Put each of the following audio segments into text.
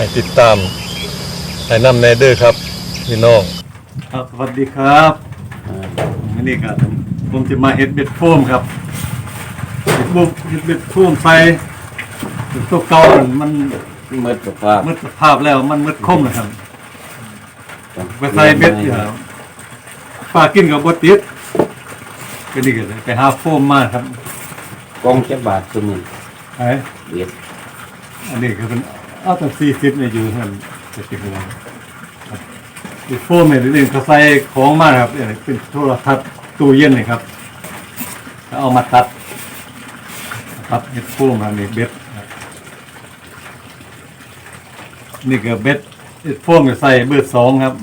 ให้ติดตามให้นำแนเดอร์ครับพี่น้องครับสวัสดีครับอันนี้ครับผมจะมาเฮ็ดเบ็ดโฟมครับเฮ็ดบุกเฮ็ดเบ็ดโฟมใส่ตัวเก่ามันเมื่อสภาพมืดสภาพแล้วมันมืดคมนะครับไปใส่เบ็ดอยู่ครับปลากินกับบดติดก็นี่ก็เลยไปหาโฟมมาครับกองจะบาทสมุนไอ้เบียดอันนี้คือเป็น เอาตั้งสี่สิบเนี่ยอยู่ท่านจะติดอะไรอีโฟมเนี่ยเรื่องเขาใส่ของมากครับเนี่ยเป็นโทรทัศน์ตู้เย็นนี่ครับแล้วเอามาตัดตัดเฮ็ดโฟมอันนี้เบ็ดนี่ก็เบ็ดเฮ็ดโฟมก็ใส่เบอร์สองครับ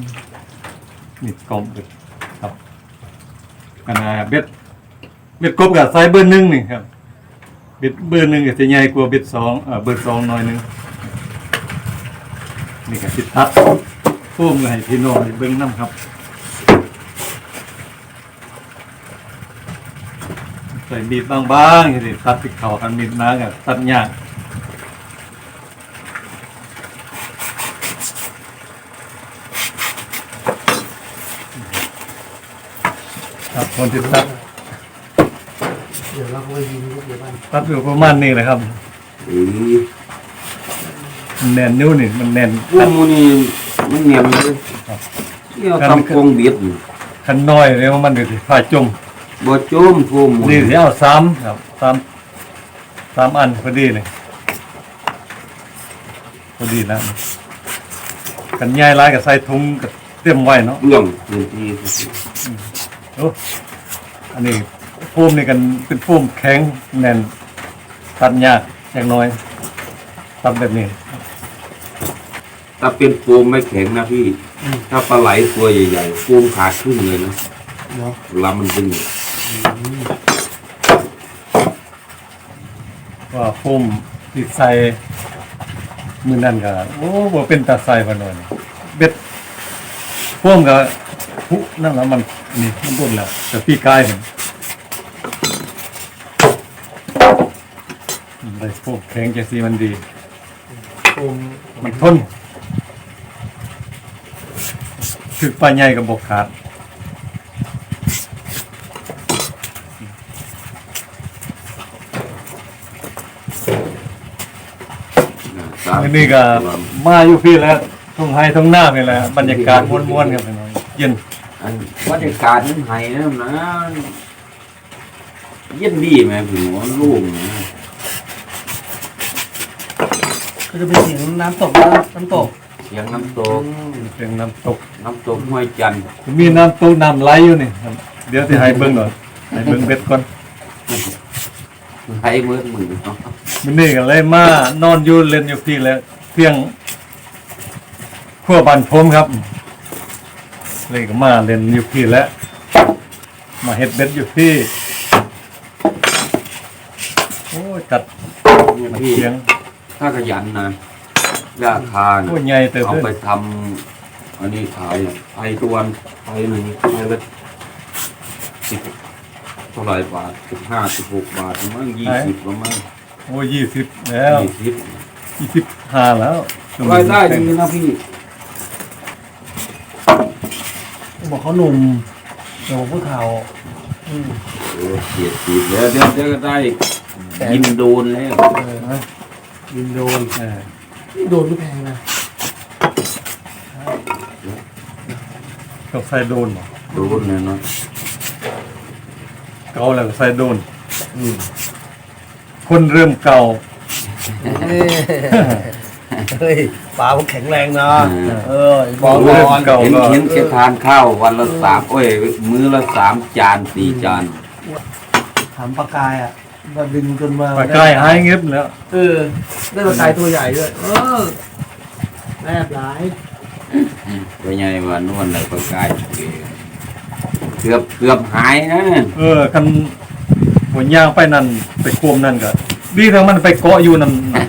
นี่กล่องเบ็ดครับกันนะเบ็ดเบ็ดกบกับใส่เบอร์หนึ่งนี่ครับเบ็ดเบอร์หนึ่งจะใหญ่กว่าเบ็ดสองเออเบอร์สองหน่อยหนึง นี่ก็สิทัดพุ่มก็ให้พี่น้องได้เบิ่งน้ำครับ ใส่มีดบางๆสิตัดติดเขากันมีดหนากับตัดยากครับคนที่ตัดเดี๋ยวเราก็ไปยิงลูกเดี๋ยวบ้านตัดอยู่ประมาณนี้เลยครับหรือมั นแน่นนิ้วนี่มันแน่นพวกมูนี่มันเนียนเลยนี่เราทำกองเบียดอยู่คันน้อยเลยว่ามันเดี๋ยวสิพาจมบ่โจมพวกมูนี่สิเอาสามครับสามสามอันพอดีเลยพอดีแล้วกันย่ายร้ายกับใส่ถุงกับเตรียมไว้เนาะเรื่องพื้นที่โอ้อันนี้ฟูมนี่กันเป็นฟูมแข็งแน่นตัดยากอย่างน้อยตัดแบบนี้ ถ้าเป็นโฟมไม่แข็งนะพี่ถ้าปลาไหลตัวใหญ่ๆโฟมขาดครึ่งเลยนะเนาะเวลามันดึงว่าฟูมที่ใส่มือนั่นก็โอ้บ่เป็นตาใส่พะนอนเบ็ดฟูมก็พุนั่นแล้วมันนี่มันโดนแล้วแต่พี่กายเห็นได้ฟูมแข็งจังซี่มันดีโคมมันทน คือปลาใหญ่กับบกขาดสามอันนี้ก็มาอยู่พี่แล้วทุ่งไฮทุ่งหน้านี่แหละบรรยากาศม้วนๆครับพี่น้องเย็นอันบรรยากาศมันไห้นะนะเย็นดีไหมพี่หัวลูกนะก็จะเป็นเสียงน้ำตกนะน้ำตก เสียงน้ำตกเป็นน้ำตก น้ำตกห้วยจันทร์มีน้ำตกน้ำไหลอยู่นี่ครับเดี๋ยวที่ให้เบิ่งหน่อยให้เบิ่งเบ็ดก่อนไห้เมื่อมือเนาะมื้อนี้ก็เลยมานอนอยู่เล่นอยู่พี่แล้วเพียงขั้วบันพรมครับ เลยก็มาเล่นอยู่พี่แล้วมาเฮ็ดเบ็ดอยู่พี่โอ้ยจัดเนี่ยมันพี่เสียงถ้าขยันนะ ยาคาโอ้นะยใหญ่เติบเอาเลไปยทำอันนี้ขายอะไอตัวนไอหนึ่งไอละสิบเท่าไหรบาทสิบห้าสิบหกบาทประมั้งยี่สิบประมั้งโอ้ยยี่สิบแล้วยี่สิบยี่สิบห้าแล้วรายได้ดีนะพี่บอกเขาหนุ่มเดี๋ยวผมพูดข่าวอืมเออเสียดสีดแล้วเดี๋ยวเดี๋ยวก็ได้ยินโดนแล้วเออนะยินโดนเออนี่ โดนไม่แพงนะต้องใส่โดนบ่โดนเลยเนาะเก่าแล้วก็ใส่โดน อืมคนเริ่มเก่าเฮ้ยปลาผมแข็งแรงนะเออบบออกกก่เริ่มอนเก่าเห็นก็เห็นแค่ทานข้าววันละสามโอ้ย มื้อละสามจานสี่จานถามปลากายอะ มาดึงจนมาปลาใกล้หายเงียบแล้วเออ ได้ปลากายตัวใหญ่ด้วยเออแนบหลายไปไงว่านวลเลยประกายเกือบเกือบหายนะเออคันหัวย่างไปนั่นไปควมนั่นก็ดีทั้งมันไปเกาะอยู่นั่นน่ะ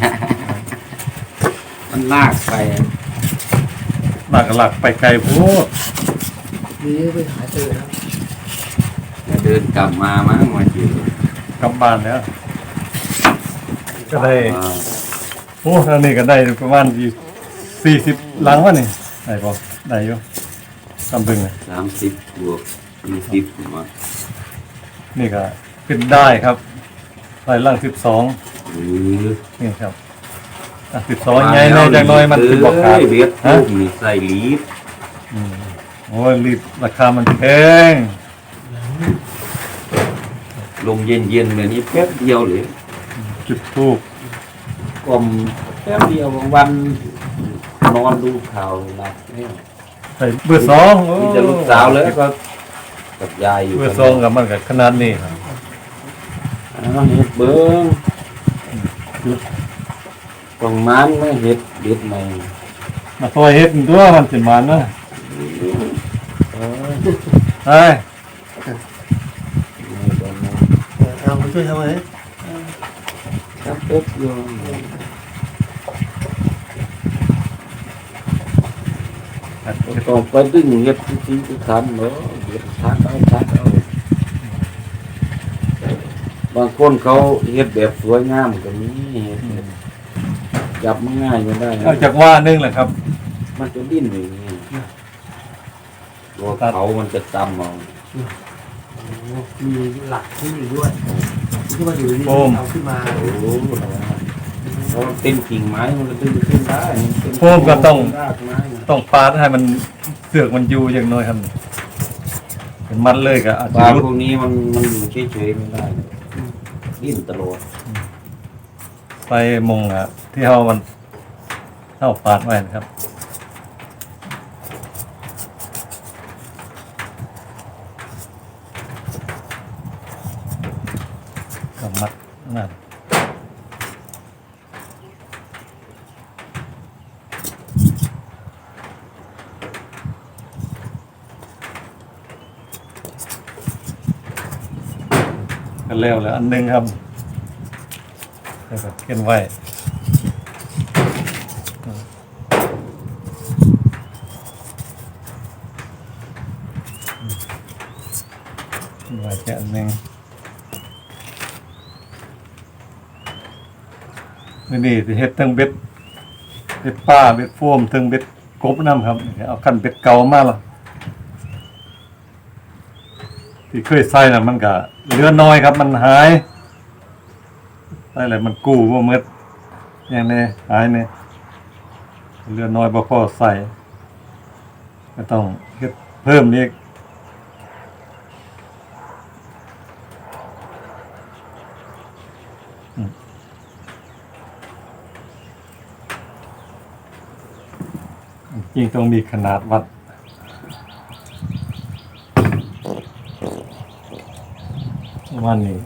มันลากไปหลักหลักไปไกลโพดนี่ไปหาเจอนะแล้วเดินกลับมามั้งมาเจอ กลับบ้านแล้วก็ได้อ่าโอ้ทางนี้ก็ได้ประมาณสี่สิบหลังวะนี่ได้ปะได้อยู่ตำบึงเลยสามสิบบวกยี่สิบมานี่ก็ขึ้นได้ครับใส่ล่างสิบสองหรือนี่ครับสิบสองไงในจังน้อยมันเป็นบอกขาดเบียดฮะลูกนี่ใส่ลีดอืมโอ้ยรีบราคามันแพง ลมเย็นๆแบบนี้แป๊บเดียวเลยจุดทูบกลมแป๊บเดียวบางวันนอนดูข่าวหลับเนี่ยใส่เบอร์สองโอ้มีแต่ลูกสาวแล้วก็กับยายอยู่เบอร์สองกับมันกับขนาดนี้ครับอ้าวเห็ดเบิ้งต้องมันไม่เห็ดเด็ดใหม่มาซอยเฮ็ดตัวมันสิมันนะเออ ไอ้ ไม่ต้องมา เอาไปช่วยทำไมครับเป๊บเดียวต้องไปดึงเห็ดจริงๆทุกคันเนาะเห็ดชักเอาชักเอาบางคนเขาเห็ดแบบสวยงามก็มีเฮ็ดแบบจับมันง่ายไม่ได้เอาจากว่านึงแหละครับ มันจะดิ้นอย่างนี้ตัวเขามันจะจำเอา มีหลักที่อยู่ด้วยที่มาอยู่ดีโอ้มเอาขึ้นมาโอ้โหเพราะเต็มกิ่งไม้มันก็ดึงขึ้นได้เต็โอ้มก็ต้องรากไม้นะต้องปาดให้มันเสือกมันอยู่อย่างน้อยครับเป็นมัดเลยก็อาจปจะลารุดพวกนี้มันมันอยู่เฉยๆไม่ได้ดิ้นตลอดไปมงอะที่เฮามันเฮาปาดไว้นะครับ ก็มัดนั่นก็แล้วแล้วอันหนึงครับแล้วก็เขียนไว้ไว้แค่อันหนึง นี่นี่เฮ็ดทั้งเบ็ดเบ็ดป้าเบ็ดโฟมทั้งเบ็ดกบน้ำครับ เอาคันเบ็ดเก่ามาละที่เคยใส่น่ะมันก็เหลือน้อยครับ มันหายใส่แล้วมันกู้บ่หมดอย่างนี้หายนี่เหลือน้อยบ่พอใส่ก็ต้องเฮ็ดเพิ่มอีกจ ริงต้องมีขนาดวัดมันนี่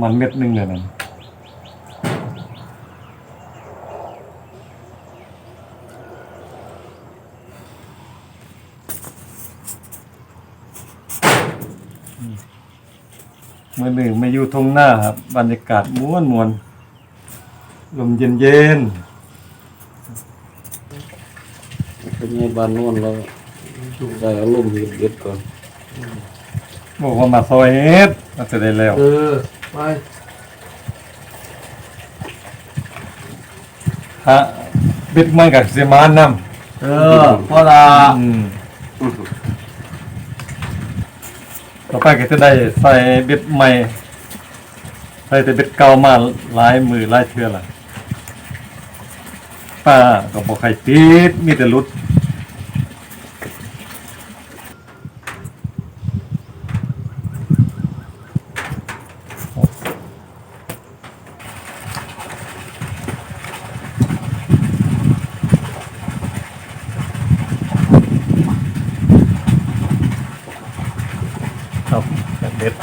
มันเม็ดหนึงเลยนั่นมื่อหนึ่งมาอยู่ทงหน้าครับ บรรยากาศม้วนมวนๆลมเย็นเย็น เป็นไงบ้านโน่นเราได้อารมณ์เห็ดเด็ดก่อนๆบอกว่ามาซอยเฮ็ดมันจะได้แล้ว เออไปฮะบิดมันกับเสียมานนำเออพ่อลาอืมต่อไปก็จะได้ใส่เบ็ดใหม่ ใส่แต่เบ็ดเก่ามาหลายมือหลายเทื่อละ ป้าก็บอกใครติดมีแต่หลุดครับแบบเด็ด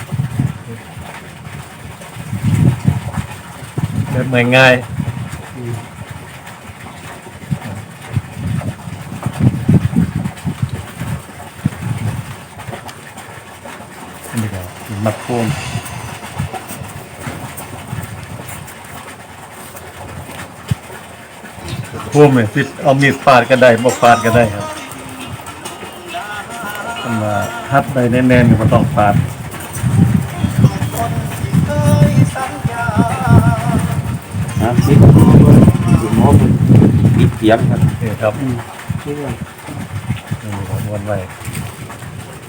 ง่ายๆนี่ก็ มัดโฟมโฟมเนี่ยฟิตเอามีดปาดก็ได้บ่ปาดก็ได้ครับทำมาฮัดได้แน่นๆก็ต้องปาดฮะสิหมอมันเขียนครับนี่ครับอืมนี่ก่อนนี่ครับวันไว้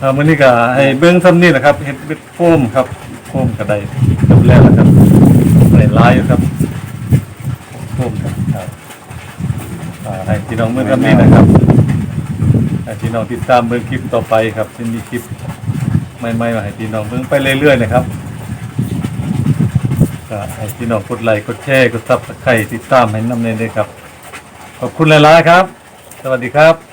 อ่ามื้อนี้ก็ให้เบิ่งซ้ำนี่นะครับเฮ็ดเบ็ดโฟมครับโฟมก็ได้จบแล้วนะครับได้หลายอยู่ครับโฟมครับอ่าให้พี่น้องเบิ่งซ้ำนี่นะครับให้พี่น้องติดตามเบิ่งคลิปต่อไปครับจะมีคลิปใหม่ๆมาให้พี่น้องเบิ่งไปเรื่อยๆนะครับก็ให้พี่น้องกดไลค์กดแชร์กด Subscribe ติดตามให้น้ำเนยด้วยครับ ขอบคุณหลายๆครับ สวัสดีครับ